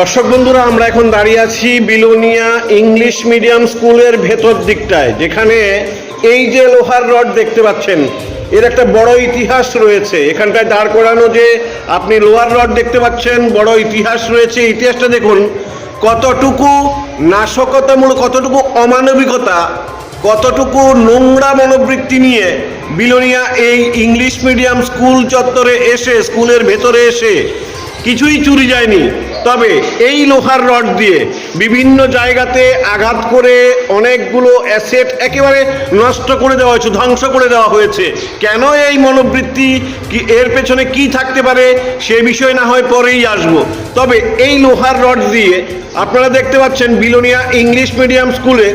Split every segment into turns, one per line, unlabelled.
দর্শক বন্ধুরা, আমরা এখন দাঁড়িয়ে আছি বিলোনিয়া ইংলিশ মিডিয়াম স্কুলের ভেতর দিকটায়, যেখানে এই যে লোহার রড দেখতে পাচ্ছেন, এর একটা বড় ইতিহাস রয়েছে। এখানটায় দাঁড় করানো যে আপনি লোহার রড দেখতে পাচ্ছেন, বড় ইতিহাস রয়েছে। ইতিহাসটা দেখুন, কতটুকু নাশকতামূলক, কতটুকু অমানবিকতা, কতটুকু নোংরা মনোবৃত্তি নিয়ে বিলোনিয়া এই ইংলিশ মিডিয়াম স্কুল চত্বরে এসে, স্কুলের ভেতরে এসে কিছুই চুরি যায়নি। তবে এই লোহার রড দিয়ে বিভিন্ন জায়গাতে আঘাত করে অনেকগুলো অ্যাসেট একেবারে নষ্ট করে দেওয়া হয়েছে, ধ্বংস করে দেওয়া হয়েছে। কেন এই মনোবৃত্তি? কি, এর পেছনে কি থাকতে পারে? সে বিষয় না হয় পরেই আসব। তবে এই লোহার রড দিয়ে আপনারা দেখতে পাচ্ছেন বিলোনিয়া ইংলিশ মিডিয়াম স্কুলে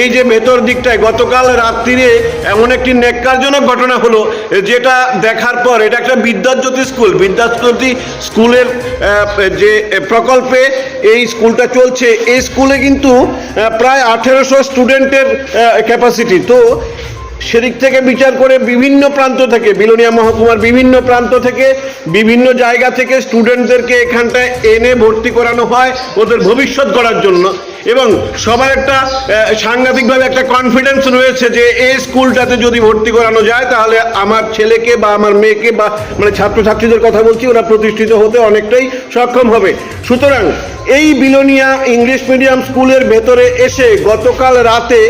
এই যে ভেতর দিকটায় গতকাল রাত্রিরে এমন একটি নেককারজনক ঘটনা হলো, যেটা দেখার পর, এটা একটা বিদ্যাজ্যোতি স্কুল। বিদ্যাজ্যোতি স্কুলের যে প্রকল্পে এই স্কুলটা চলছে এই স্কুলে কিন্তু প্রায় আঠেরোশো স্টুডেন্টের ক্যাপাসিটি তো সেদিক থেকে বিচার করে বিভিন্ন প্রান্ত থেকে, বিলোনিয়া মহকুমার বিভিন্ন প্রান্ত থেকে, বিভিন্ন জায়গা থেকে স্টুডেন্টদেরকে এখানটায় এনে ভর্তি করানো হয় ওদের ভবিষ্যৎ করার জন্য। এবং সবার একটা সাংঘাতিকভাবে একটা কনফিডেন্স রয়েছে যে এই স্কুলটাতে যদি ভর্তি করানো যায়, তাহলে আমার ছেলেকে বা আমার মেয়েকে বা মানে ছাত্রছাত্রীদের কথা বলছি, ওরা প্রতিষ্ঠিত হতে অনেকটাই সক্ষম হবে। সুতরাং এই বিলোনিয়া ইংলিশ মিডিয়াম স্কুলের ভেতরে এসে গতকাল রাতে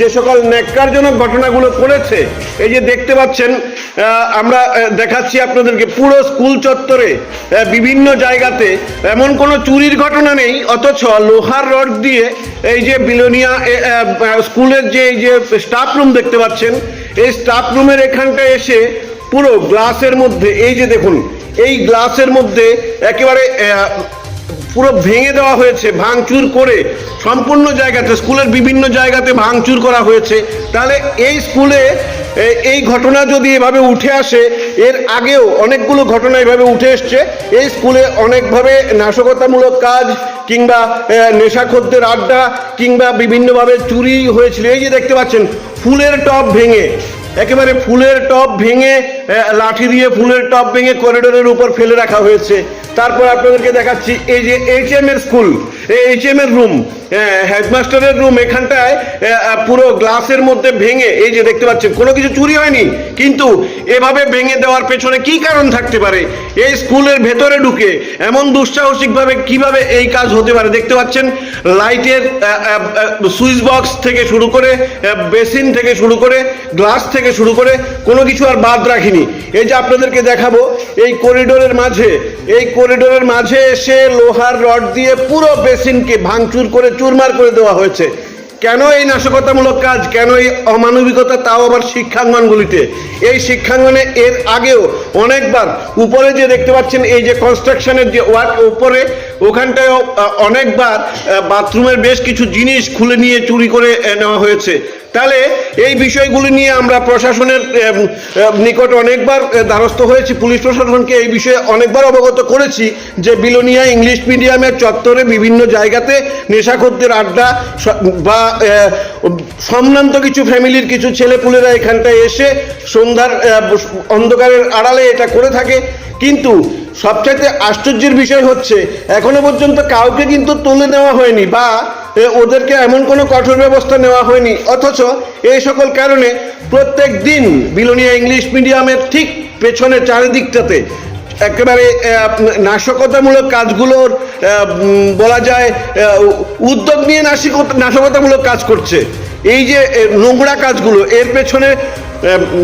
যে সকল ন্যাক্কারজনক ঘটনাগুলো করেছে এই যে দেখতে পাচ্ছেন আমরা দেখাচ্ছি আপনাদেরকে পুরো স্কুল চত্বরে বিভিন্ন জায়গাতে। এমন কোনো চুরির ঘটনা নেই, অথচ লোহার রড দিয়ে এই যে বিলোনিয়া স্কুলের যে এই যে স্টাফ রুম দেখতে পাচ্ছেন, এই স্টাফ রুমের এখানটায় এসে পুরো গ্লাসের মধ্যে, এই যে দেখুন, এই গ্লাসের মধ্যে একেবারে পুরো ভেঙে দেওয়া হয়েছে, ভাঙচুর করে সম্পূর্ণ জায়গাতে, স্কুলের বিভিন্ন জায়গাতে ভাঙচুর করা হয়েছে। তাহলে এই স্কুলে এই ঘটনা যদি এভাবে উঠে আসে, এর আগেও অনেকগুলো ঘটনা এভাবে উঠে এসছে। এই স্কুলে অনেকভাবে নাশকতামূলক কাজ কিংবা নেশাখদ্দের আড্ডা কিংবা বিভিন্নভাবে চুরি হয়েছিল। এই যে দেখতে পাচ্ছেন, ফুলের টব ভেঙে একেবারে ফুলের টপ ভেঙে লাঠি দিয়ে ফুলের টপ ভেঙে করিডোরের উপর ফেলে রাখা হয়েছে। তারপর আপনাদেরকে দেখাচ্ছি, এই যে এইচ এম এর স্কুল এইচ এম এর রুম হেডমাস্টারের রুম এখানটায় পুরো গ্লাসের মধ্যে ভেঙে, এই যে দেখতে পাচ্ছেন, কোনো কিছু চুরি হয়নি, কিন্তু এভাবে ভেঙে দেওয়ার পেছনে কি কারণ থাকতে পারে? এই স্কুলের ভেতরে ঢুকে এমন দুঃসাহসিকভাবে কীভাবে এই কাজ হতে পারে? দেখতে পাচ্ছেন, লাইটের সুইচ বক্স থেকে শুরু করে বেসিন থেকে শুরু করে, গ্লাস থেকে শুরু করে, কোনো কিছু আর বাদ রাখিনি। এই যে আপনাদেরকে দেখাবো, এই করিডোরের মাঝে, এই করিডোরের মাঝে এসে লোহার রড দিয়ে পুরো বেসিনকে ভাঙচুর করে চুরমার করে দেওয়া হয়েছে। কেন এই নাশকতামূলক কাজ? কেন এই অমানবিকতা? তাও আবার শিক্ষাঙ্গনগুলিতে। এই শিক্ষাঙ্গনে এর আগেও অনেকবার উপরে যে দেখতে পাচ্ছেন, এই যে কনস্ট্রাকশনের যে ওয়ার্ক উপরে ওখানটায়ও অনেকবার বাথরুমের বেশ কিছু জিনিস খুলে নিয়ে চুরি করে নেওয়া হয়েছে। তাহলে এই বিষয়গুলি নিয়ে আমরা প্রশাসনের নিকট অনেকবার দ্বারস্থ হয়েছি। পুলিশ প্রশাসনকে এই বিষয়ে অনেকবার অবগত করেছি যে বিলোনিয়া ইংলিশ মিডিয়ামের চত্বরে বিভিন্ন জায়গাতে নেশাখদ্দের আড্ডা বা সম্ভ্রান্ত কিছু ফ্যামিলির কিছু ছেলেপুলেরা এখানটায় এসে সন্ধ্যার অন্ধকারের আড়ালে এটা করে থাকে। কিন্তু সবচাইতে আশ্চর্যের বিষয় হচ্ছে, এখনও পর্যন্ত কাউকে কিন্তু তুলে নেওয়া হয়নি বা ওদেরকে এমন কোনো কঠোর ব্যবস্থা নেওয়া হয়নি। অথচ এই সকল কারণে প্রত্যেক দিন বিলোনিয়া ইংলিশ মিডিয়ামের ঠিক পেছনে চারিদিকটাতে একেবারে নাশকতামূলক কাজগুলোর বলা যায় উদ্যোগ নিয়ে নাশিকতা নাশকতামূলক কাজ করছে। এই যে নোংরা কাজগুলো, এর পেছনে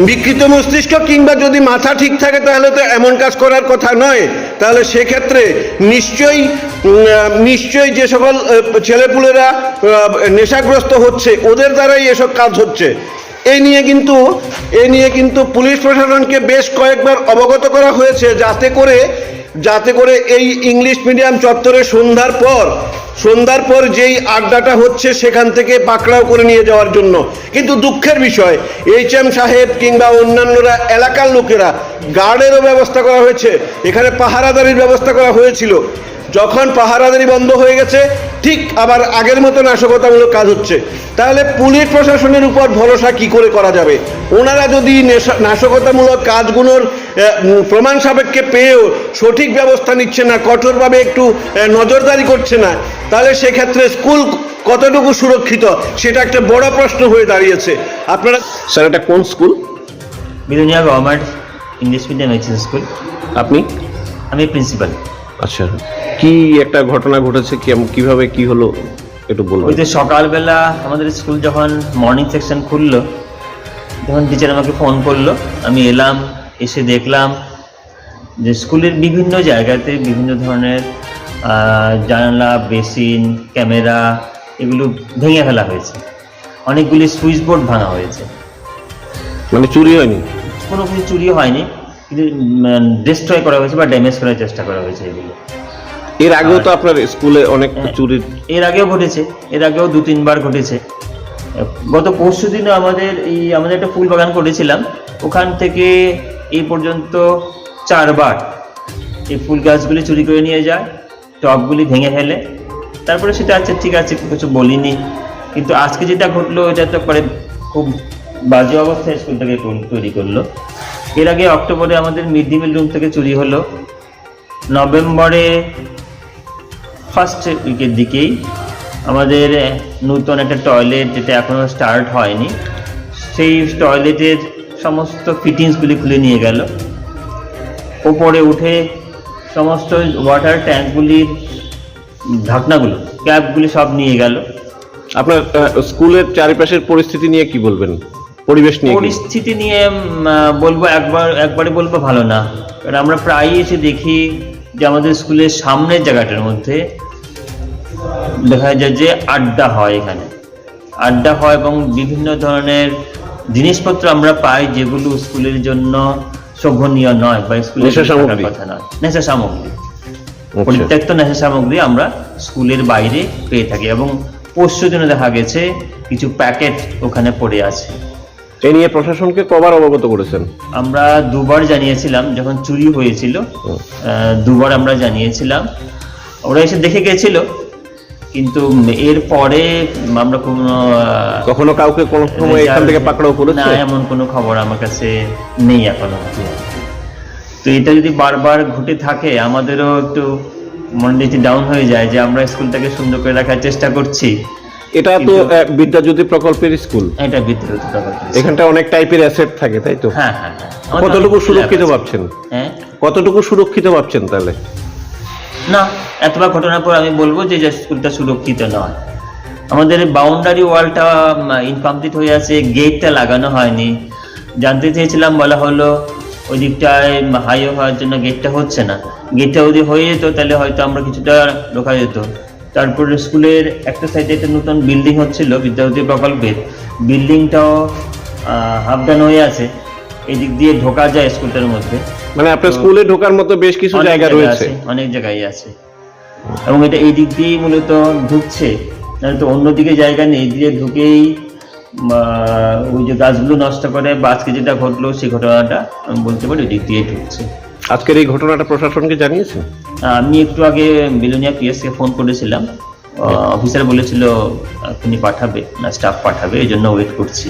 বিকৃত মস্তিষ্ক কিংবা যদি মাথা ঠিক থাকে, তাহলে তো এমন কাজ করার কথা নয়। তাহলে সেক্ষেত্রে নিশ্চয়ই নিশ্চয়ই যে সকল ছেলেপুলেরা নেশাগ্রস্ত হচ্ছে, ওদের দ্বারাই এসব কাজ হচ্ছে। এই নিয়ে কিন্তু, এ নিয়ে কিন্তু পুলিশ প্রশাসনকে বেশ কয়েকবার অবগত করা হয়েছে, যাতে করে যাতে করে এই ইংলিশ মিডিয়াম চত্বরে সন্ধ্যার পর সন্ধ্যার পর যেই আড্ডাটা হচ্ছে সেখান থেকে পাকড়াও করে নিয়ে যাওয়ার জন্য। কিন্তু দুঃখের বিষয়, এইচ এম সাহেব কিংবা অন্যান্যরা এলাকার লোকেরা, গার্ডেরও ব্যবস্থা করা হয়েছে। এখানে পাহারাদারির ব্যবস্থা করা হয়েছিল। যখন পাহারাদারি বন্ধ হয়ে গেছে ঠিক আবার আগের মতো নাশকতামূলক কাজ হচ্ছে। তাহলে পুলিশ প্রশাসনের উপর ভরসা কি করে করা যাবে? ওনারা যদি নেশা- নাশকতামূলক কাজগুলোর প্রমাণ সাপেক্ষে পেয়েও সঠিক ব্যবস্থা নিচ্ছে না কঠোরভাবে একটু নজরদারি করছে না তাহলে সেক্ষেত্রে স্কুল কতটুকু সুরক্ষিত? সেটা একটা বড় প্রশ্ন হয়ে দাঁড়িয়েছে। আপনারা স্যার এটা কোন school?
Belonia government English medium school.
আপনি?
আমি প্রিন্সিপাল।
আচ্ছা কি একটা ঘটনা ঘটেছে? কি- কীভাবে কি হলো? একটু বলবেন
ওই যে সকালবেলা আমাদের স্কুল যখন মর্নিং সেকশন খুললো তখন টিচার আমাকে ফোন করল। আমি এলাম এসে দেখলাম যে স্কুলের বিভিন্ন জায়গাতে বিভিন্ন ধরনের জানালা বেসিন ক্যামেরা এগুলো ভেঙে ফেলা হয়েছে। অনেকগুলি সুইচ বোর্ড ভাঙা হয়েছে।
মানে চুরি হয়নি?
কোনো কিছু চুরি হয়নি। কিন্তু ডিস্ট্রয় করা হয়েছে বা ড্যামেজ করার চেষ্টা করা হয়েছে এগুলো।
এর আগেও তো আপনার স্কুলে অনেক চুরির
এর আগেও ঘটেছে এর আগেও দু তিনবার ঘটেছে। গত পরশু দিনও আমাদের এই আমাদের একটা ফুল বাগান করেছিলাম ওখান থেকে এই পর্যন্ত চারবার এই ফুল গাছগুলি চুরি করে নিয়ে যায় টবগুলি ভেঙে ফেলে। তারপরে সেটা আচ্ছা ঠিক আছে কিছু বলিনি। কিন্তু আজকে যেটা ঘটলো এটা তো পরে খুব বাজে অবস্থায় স্কুলটাকে তৈরি করল। এর আগে অক্টোবরে আমাদের মিড ডে মিল রুম থেকে চুরি হলো। নভেম্বরে ফার্স্ট উইকের দিকেই আমাদের নূতন একটা টয়লেট যেটা এখনও স্টার্ট হয়নি, সেই টয়লেটের সমস্ত ফিটিংসগুলি খুলে নিয়ে গেল। ওপরে উঠে সমস্ত ওয়াটার ট্যাঙ্কগুলির ঢাকনাগুলো ক্যাপগুলি সব নিয়ে গেল।
আপনার স্কুলের চারিপাশের পরিস্থিতি নিয়ে কি বলবেন? পরিবেশ নিয়ে
পরিস্থিতি নিয়ে বলব একবার একবারে বলব ভালো না। কারণ আমরা প্রায়ই এসে দেখি যে আমাদের স্কুলের সামনের জায়গাটার মধ্যে দেখা যায় যে আড্ডা হয় এখানে। আড্ডা হয় এবং বিভিন্ন ধরনের জিনিসপত্র আমরা পাই যেগুলো স্কুলের জন্য শোভনীয় নয় বা স্কুলের
নেশা সামগ্রী।
কথা নয়। নেশা সামগ্রী।
আচ্ছা।
পরিত্যক্ত নেশা সামগ্রী আমরা স্কুলের বাইরে পেয়ে থাকি এবং পরশু দিনে দেখা গেছে কিছু প্যাকেট ওখানে পড়ে আছে।
এ নিয়ে প্রশাসনকে কবার অবগত করেছেন?
আমরা দুবার জানিয়েছিলাম যখন চুরি হয়েছিল দুবার আমরা জানিয়েছিলাম। ওরা এসে দেখে গেছিল কিন্তু এর পরে আমরা কোনো
কখনো কাউকে কোনো সময় এখান থেকে পাকড়াও
না এমন কোনো খবর আমার কাছে নেই এখনও। তো এটা যদি বারবার ঘটে থাকে আমাদেরও একটু মনটি ডাউন হয়ে যায় যে আমরা স্কুলটাকে সুন্দর করে রাখার চেষ্টা করছি
এটা তো বিদ্যাজ্যোতি প্রকল্পের স্কুল।
এটা বিদ্যুৎ
এখানটা অনেক টাইপের অ্যাসেট থাকে তাই তো?
হ্যাঁ হ্যাঁ হ্যাঁ।
কতটুকু সুরক্ষিত ভাবছেন?
হ্যাঁ?
কতটুকু সুরক্ষিত ভাবছেন তাহলে?
না এতবার ঘটনার পর আমি বলব যে যে স্কুলটা সুরক্ষিত নয়। আমাদের বাউন্ডারি ওয়ালটা ইনকমপ্লিট হয়ে আছে গেটটা লাগানো হয়নি। জানতে চেয়েছিলাম বলা হলো ওই দিকটায় হাইওয়ে হওয়ার জন্য গেটটা হচ্ছে না। গেটটা যদি হয়ে যেত তাহলে হয়তো আমরা কিছুটা ঢোকা যেত। তারপরে স্কুলের একটা সাইডে একটা নতুন বিল্ডিং হচ্ছিল বিদ্যাপতি প্রকল্পের। বিল্ডিংটাও হাফ ডান হয়ে আছে। এই দিক দিয়ে ঢোকা যায় স্কুলটার মধ্যে।
মানে আপনার স্কুলে ঢোকার মতো বেশ কিছু জায়গা রয়েছে।
অনেক জায়গায় আছে। এবং এটা এই দিক দিয়েই মূলত ঢুকছে। তো অন্যদিকে জায়গা নেই দিয়ে ঢুকেই ওই যে গাছগুলো নষ্ট করে বা আজকে যেটা ঘটলো সেই ঘটনাটা আমি বলতে পারি ওই দিক দিয়ে ঢুকছে।
আজকের এই ঘটনাটা প্রশাসনকে জানিয়েছেন?
আমি একটু আগে বিলোনিয়া পিএসকে ফোন করেছিলাম। অফিসার বলেছিল তিনি পাঠাবে না স্টাফ পাঠাবে, এই জন্য ওয়েট করছি।